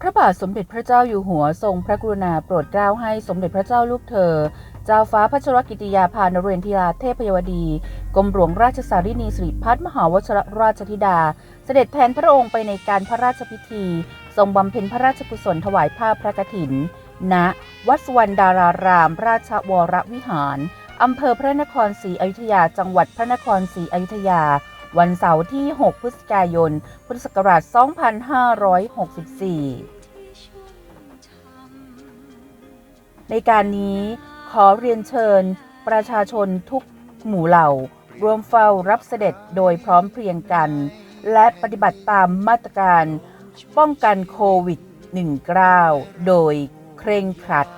พระบาทสมเด็จพระเจ้าอยู่หัวทรงพระกรุณาโปรดเกล้าให้สมเด็จพระเจ้าลูกเธอ เจ้าฟ้าพัชรกิติยาภานเรนทิราเทพยวดี กรมหลวงราชสารินีสิริพัฒมหาวชรราชธิดา เสด็จแทนพระองค์ไปในการพระราชพิธี ทรงบำเพ็ญพระราชกุศลถวายผ้าพระกฐิน ณ วัดสวรรณดาราราม ราชวรวิหาร อำเภอพระนครศรีอยุธยา จังหวัดพระนครศรีอยุธยา วันเสาร์ที่ 6 พฤศจิกายน พุทธศักราช 2564 ในการนี้ขอเรียนเชิญประชาชนทุกหมู่เหล่า รวมเฝ้ารับเสด็จโดยพร้อมเพรียงกัน และปฏิบัติตามมาตรการป้องกันโควิด -19 โดยเคร่งครัดย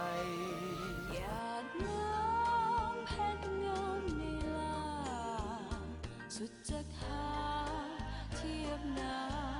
เพชรงามนีลาสุดจะ หาเ